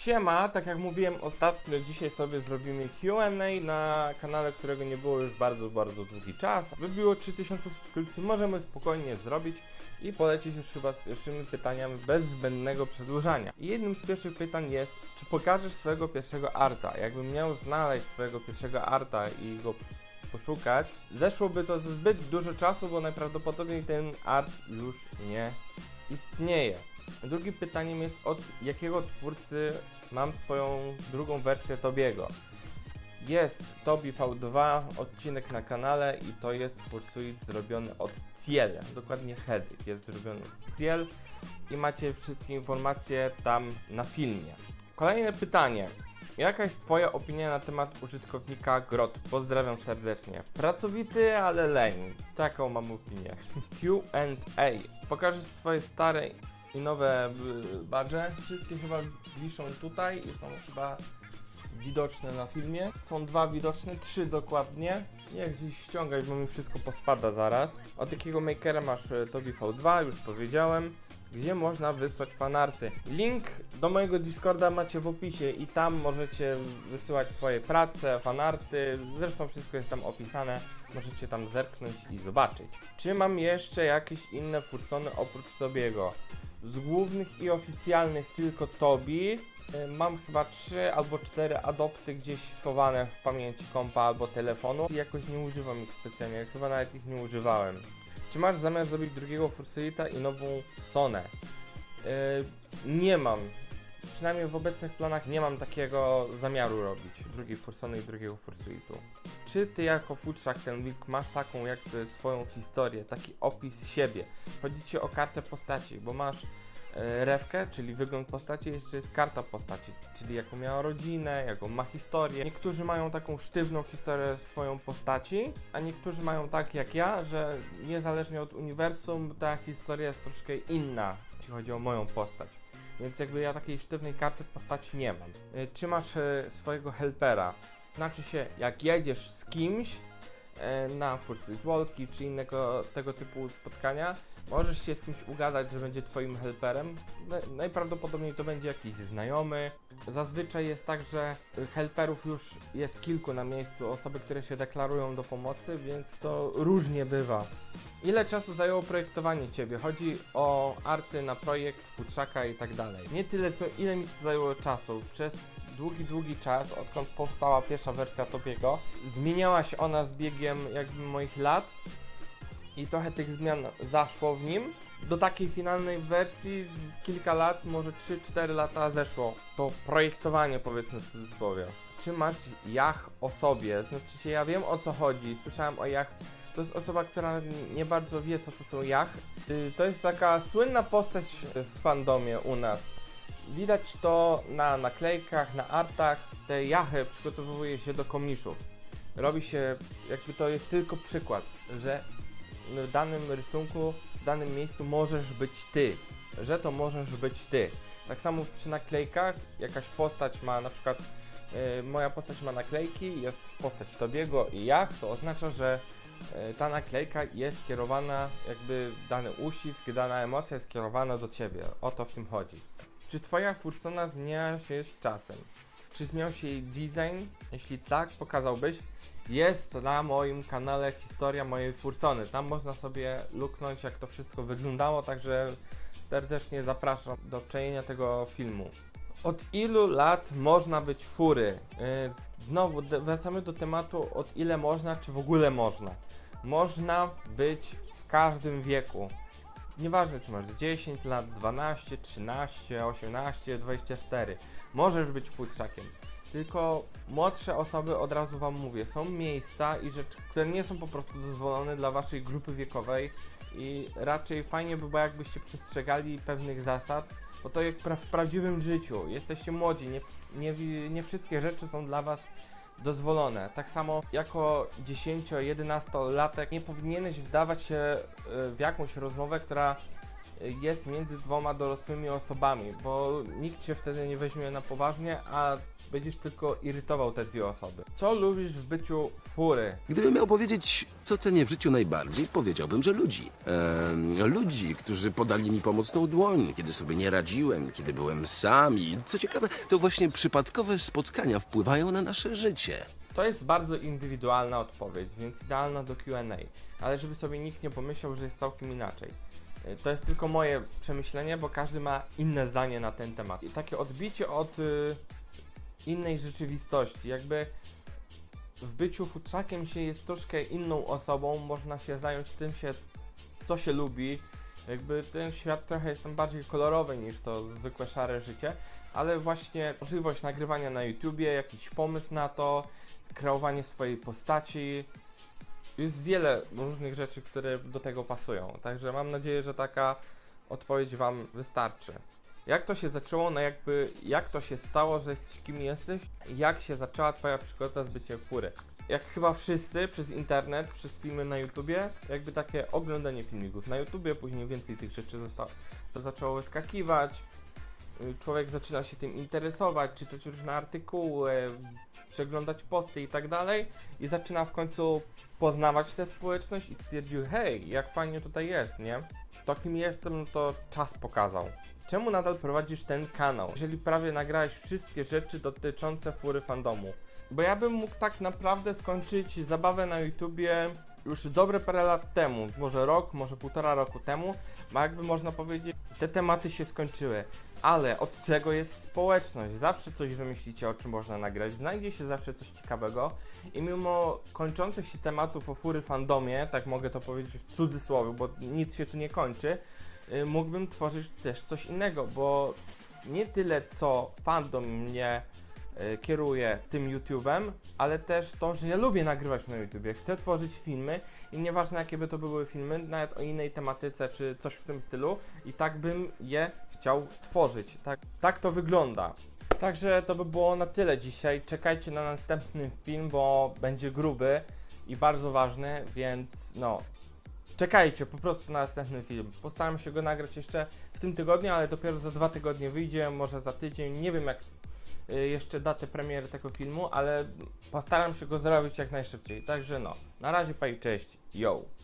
Siema, tak jak mówiłem ostatnio, dzisiaj sobie zrobimy Q&A na kanale, którego nie było już bardzo, bardzo długi czas. Wybiło 3000 subskrypcji, możemy spokojnie zrobić i polecieć już chyba z pierwszymi pytaniami bez zbędnego przedłużania. I jednym z pierwszych pytań jest, czy pokażesz swojego pierwszego arta? Jakbym miał znaleźć swojego pierwszego arta i go poszukać, zeszłoby to zbyt dużo czasu, bo najprawdopodobniej ten art już nie istnieje. Drugim pytaniem jest od jakiego twórcy mam swoją drugą wersję Tobiego. Jest Tobi V2 odcinek na kanale i to jest Fursuit zrobiony od Ciel, dokładnie head jest zrobiony od Ciel i macie wszystkie informacje tam na filmie. Kolejne pytanie. Jaka jest Twoja opinia na temat użytkownika Grot? Pozdrawiam serdecznie. Pracowity, ale leń. Taką mam opinię. Q&A. Pokażesz swoje stare i nowe y, badże. Wszystkie chyba wiszą tutaj i są chyba widoczne na filmie. Są dwa widoczne, trzy dokładnie. Jak gdzieś ściągać, bo mi wszystko pospada zaraz. Od jakiego makera masz e, Tobi V2, już powiedziałem. Gdzie można wysłać fanarty. Link do mojego Discorda macie w opisie i tam możecie wysyłać swoje prace, fanarty. Zresztą wszystko jest tam opisane. Możecie tam zerknąć i zobaczyć. Czy mam jeszcze jakieś inne fursony oprócz Tobiego? Z głównych i oficjalnych tylko Tobi. Y, Mam chyba 3 albo 4 adopty gdzieś schowane w pamięci kompa albo telefonu. I jakoś nie używam ich specjalnie, chyba nawet ich nie używałem. Czy masz zamiar zrobić drugiego Fursuita i nową Sonę? Yy, nie mam. Przynajmniej w obecnych planach nie mam takiego zamiaru robić. Drugi Fursony i drugiego Fursuitu. Czy ty jako futrzak ten wilk masz taką jakby swoją historię, taki opis siebie? Chodzi ci o kartę postaci, bo masz e, rewkę, czyli wygląd postaci, jeszcze jest karta postaci, czyli jaką miała rodzinę, jaką ma historię. Niektórzy mają taką sztywną historię swoją postaci, a niektórzy mają tak jak ja, że niezależnie od uniwersum ta historia jest troszkę inna, jeśli chodzi o moją postać. Więc jakby ja takiej sztywnej karty postaci nie mam. E, Czy masz e, swojego helpera? Znaczy się, jak jedziesz z kimś, e, na Fursuit Walki czy innego tego typu spotkania, możesz się z kimś ugadać, że będzie twoim helperem. Na- Najprawdopodobniej to będzie jakiś znajomy. Zazwyczaj jest tak, że helperów już jest kilku na miejscu, osoby, które się deklarują do pomocy, więc to różnie bywa. Ile czasu zajęło projektowanie Ciebie? Chodzi o arty na projekt, futrzaka i tak dalej. Nie tyle, co ile mi to zajęło czasu. Przez długi, długi czas, odkąd powstała pierwsza wersja Topiego, zmieniała się ona z biegiem jakby moich lat i trochę tych zmian zaszło w nim. Do takiej finalnej wersji kilka lat, może 3-4 lata zeszło to projektowanie powiedzmy w cudzysłowie. Czy masz jach o sobie? Znaczy się ja wiem o co chodzi, słyszałem o jach to jest osoba, która nie bardzo wie, co to są jach. Y, To jest taka słynna postać w fandomie u nas. Widać to na naklejkach, na artach. Te jachy przygotowuje się do komiszów. Robi się, jakby to jest tylko przykład, że w danym rysunku, w danym miejscu możesz być ty. Że to możesz być ty. Tak samo przy naklejkach, jakaś postać ma na przykład y, moja postać ma naklejki, jest postać Tobiego i Jach, to oznacza, że y, ta naklejka jest kierowana, jakby dany uścisk, dana emocja jest kierowana do ciebie. O to w tym chodzi. Czy twoja fursona zmienia się z czasem? Czy zmieniał się jej design? Jeśli tak, pokazałbyś. Jest na moim kanale historia mojej fursony. Tam można sobie luknąć, jak to wszystko wyglądało, także serdecznie zapraszam do obczajenia tego filmu. Od ilu lat można być fury? Yy, znowu wracamy do tematu od ile można, czy w ogóle można. Można być w każdym wieku. Nieważne czy masz 10 lat, 12, 13, 18, 24. Możesz być futrzakiem. Tylko młodsze osoby od razu wam mówię, są miejsca i rzeczy, które nie są po prostu dozwolone dla waszej grupy wiekowej i raczej fajnie by było jakbyście przestrzegali pewnych zasad, bo to jak pra- w prawdziwym życiu. Jesteście młodzi, nie, nie, nie wszystkie rzeczy są dla was dozwolone. Tak samo jako 10-11 latek nie powinieneś wdawać się y, w jakąś rozmowę, która y, jest między dwoma dorosłymi osobami, bo nikt cię wtedy nie weźmie na poważnie, a będziesz tylko irytował te dwie osoby. Co lubisz w byciu fury? Gdybym miał powiedzieć, co cenię w życiu najbardziej, powiedziałbym, że ludzi. Ludzi, którzy podali mi pomocną dłoń, kiedy sobie nie radziłem, kiedy byłem sam i co ciekawe, to właśnie przypadkowe spotkania wpływają na nasze życie. To jest bardzo indywidualna odpowiedź, więc idealna do QA. Ale żeby sobie nikt nie pomyślał, że jest całkiem inaczej. Y, To jest tylko moje przemyślenie, bo każdy ma inne zdanie na ten temat. I takie odbicie od y, innej rzeczywistości. Jakby w byciu futrzakiem się jest troszkę inną osobą, można się zająć tym, się, co się lubi. Jakby ten świat trochę jest tam bardziej kolorowy niż to zwykłe szare życie, ale właśnie możliwość nagrywania na YouTubie, jakiś pomysł na to, kreowanie swojej postaci. Jest wiele różnych rzeczy, które do tego pasują. Także mam nadzieję, że taka odpowiedź Wam wystarczy. Jak to się zaczęło, no jakby, jak to się stało, że jesteś kim jesteś? Jak się zaczęła Twoja przygoda z byciem fury? Jak chyba wszyscy przez internet, przez filmy na YouTubie, jakby takie oglądanie filmików na YouTubie, później więcej tych rzeczy zostało, to zaczęło wyskakiwać. Y, Człowiek zaczyna się tym interesować, czytać różne artykuły, przeglądać posty i tak dalej i zaczyna w końcu poznawać tę społeczność i stwierdził, hej, jak fajnie tutaj jest, nie? To kim jestem, to czas pokazał. Czemu nadal prowadzisz ten kanał, jeżeli prawie nagrałeś wszystkie rzeczy dotyczące fury fandomu? Bo ja bym mógł tak naprawdę skończyć zabawę na YouTubie już dobre parę lat temu, może rok, może półtora roku temu, jakby można powiedzieć, te tematy się skończyły. Ale od czego jest społeczność? Zawsze coś wymyślicie, o czym można nagrać, znajdzie się zawsze coś ciekawego i mimo kończących się tematów o fury fandomie, tak mogę to powiedzieć w cudzysłowie, bo nic się tu nie kończy, y, mógłbym tworzyć też coś innego, bo nie tyle co fandom mnie y, kieruje tym YouTubem, ale też to, że ja lubię nagrywać na YouTubie. Chcę tworzyć filmy i nieważne jakie by to były filmy, nawet o innej tematyce czy coś w tym stylu, i tak bym je chciał tworzyć. Tak, tak to wygląda. Także to by było na tyle dzisiaj. Czekajcie na następny film, bo będzie gruby i bardzo ważny, więc no. Czekajcie po prostu na następny film. Postaram się go nagrać jeszcze w tym tygodniu, ale dopiero za dwa tygodnie wyjdzie, może za tydzień. Nie wiem jak jeszcze datę premiery tego filmu, ale postaram się go zrobić jak najszybciej. Także no, na razie, paj, cześć, yo!